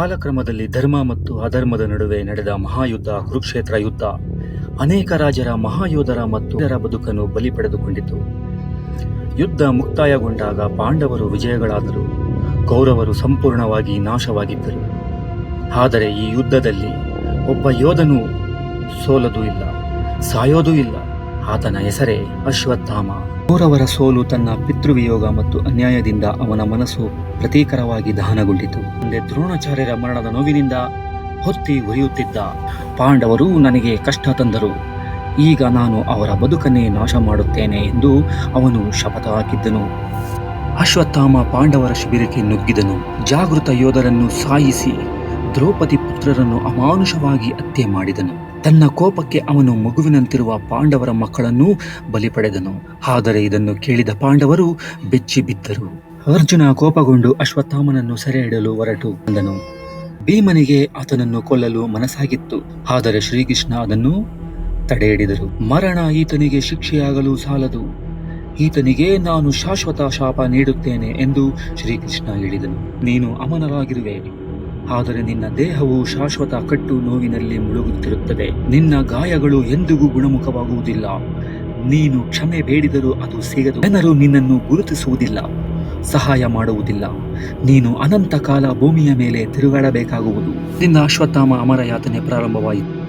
ಕಾಲಕ್ರಮದಲ್ಲಿ ಧರ್ಮ ಮತ್ತು ಅಧರ್ಮದ ನಡುವೆ ನಡೆದ ಮಹಾಯುದ್ಧ, ಕುರುಕ್ಷೇತ್ರ ಯುದ್ಧ. ಅನೇಕ ರಾಜರ, ಮಹಾಯೋಧರ ಮತ್ತು ಇದರ ಬದುಕನ್ನು ಬಲಿ ಪಡೆದುಕೊಂಡಿತು. ಯುದ್ಧ ಮುಕ್ತಾಯಗೊಂಡಾಗ ಪಾಂಡವರು ವಿಜಯಗಳಾದರು. ಕೌರವರು ಸಂಪೂರ್ಣವಾಗಿ ನಾಶವಾಗಿದ್ದರು. ಆದರೆ ಈ ಯುದ್ಧದಲ್ಲಿ ಒಬ್ಬ ಯೋಧನು ಸೋಲದೂ ಇಲ್ಲ, ಸಾಯೋದೂ ಇಲ್ಲ. ಆತನ ಹೆಸರೇ ಅಶ್ವತ್ಥಾಮ. ಕೌರವರ ಸೋಲು ತನ್ನ ಪಿತೃವಿಯೋಗ ಮತ್ತು ಅನ್ಯಾಯದಿಂದ ಅವನ ಮನಸ್ಸು ಪ್ರತೀಕರವಾಗಿ ದಹನಗೊಂಡಿತು. ಮುಂದೆ ದ್ರೋಣಾಚಾರ್ಯರ ಮರಣದ ನೋವಿನಿಂದ ಹೊತ್ತಿ ಉರಿಯುತ್ತಿದ್ದ ಪಾಂಡವರು ನನಗೆ ಕಷ್ಟ ತಂದರು. ಈಗ ನಾನು ಅವರ ಬದುಕನ್ನೇ ನಾಶ ಮಾಡುತ್ತೇನೆ ಎಂದು ಅವನು ಶಪಥ ಹಾಕಿದ್ದನು. ಅಶ್ವತ್ಥಾಮ ಪಾಂಡವರ ಶಿಬಿರಕ್ಕೆ ನುಗ್ಗಿದನು. ಜಾಗೃತ ಯೋಧರನ್ನು ಸಾಯಿಸಿ ದ್ರೌಪದಿ ಪುತ್ರರನ್ನು ಅಮಾನುಷವಾಗಿ ಹತ್ಯೆ ಮಾಡಿದನು. ತನ್ನ ಕೋಪಕ್ಕೆ ಅವನು ಮಗುವಿನಂತಿರುವ ಪಾಂಡವರ ಮಕ್ಕಳನ್ನೂ ಬಲಿ ಪಡೆದನು ಆದರೆ ಇದನ್ನು ಕೇಳಿದ ಪಾಂಡವರು ಬೆಚ್ಚಿ ಬಿದ್ದರು. ಅರ್ಜುನ ಕೋಪಗೊಂಡು ಅಶ್ವತ್ಥಾಮನನ್ನು ಸೆರೆ ಹಿಡಲು ಹೊರಟು ಬಂದನು. ಭೀಮನಿಗೆ ಆತನನ್ನು ಕೊಲ್ಲಲು ಮನಸ್ಸಾಗಿತ್ತು. ಆದರೆ ಶ್ರೀಕೃಷ್ಣ ಅದನ್ನು ತಡೆಹಿಡಿದರು. ಮರಣ ಈತನಿಗೆ ಶಿಕ್ಷೆಯಾಗಲು ಸಾಲದು. ಈತನಿಗೆ ನಾನು ಶಾಶ್ವತ ಶಾಪ ನೀಡುತ್ತೇನೆ ಎಂದು ಶ್ರೀಕೃಷ್ಣ ಹೇಳಿದನು. ನೀನು ಅಮನರಾಗಿರುವೆ. ಆದರೆ ನಿನ್ನ ದೇಹವು ಶಾಶ್ವತ ಕಟ್ಟು ನೋವಿನಲ್ಲಿ ಮುಳುಗುತ್ತಿರುತ್ತದೆ. ನಿನ್ನ ಗಾಯಗಳು ಎಂದಿಗೂ ಗುಣಮುಖವಾಗುವುದಿಲ್ಲ. ನೀನು ಕ್ಷಮೆ ಬೇಡಿದರೂ ಅದು ಸಿಗದು ಜನರು ನಿನ್ನನ್ನು ಗುರುತಿಸುವುದಿಲ್ಲ, ಸಹಾಯ ಮಾಡುವುದಿಲ್ಲ. ನೀನು ಅನಂತ ಕಾಲ ಭೂಮಿಯ ಮೇಲೆ ತಿರುಗಾಡಬೇಕಾಗುವುದು. ನಿನ್ನ ಅಶ್ವತ್ಥಾಮ ಅಮರ ಯಾತನೆ ಪ್ರಾರಂಭವಾಯಿತು.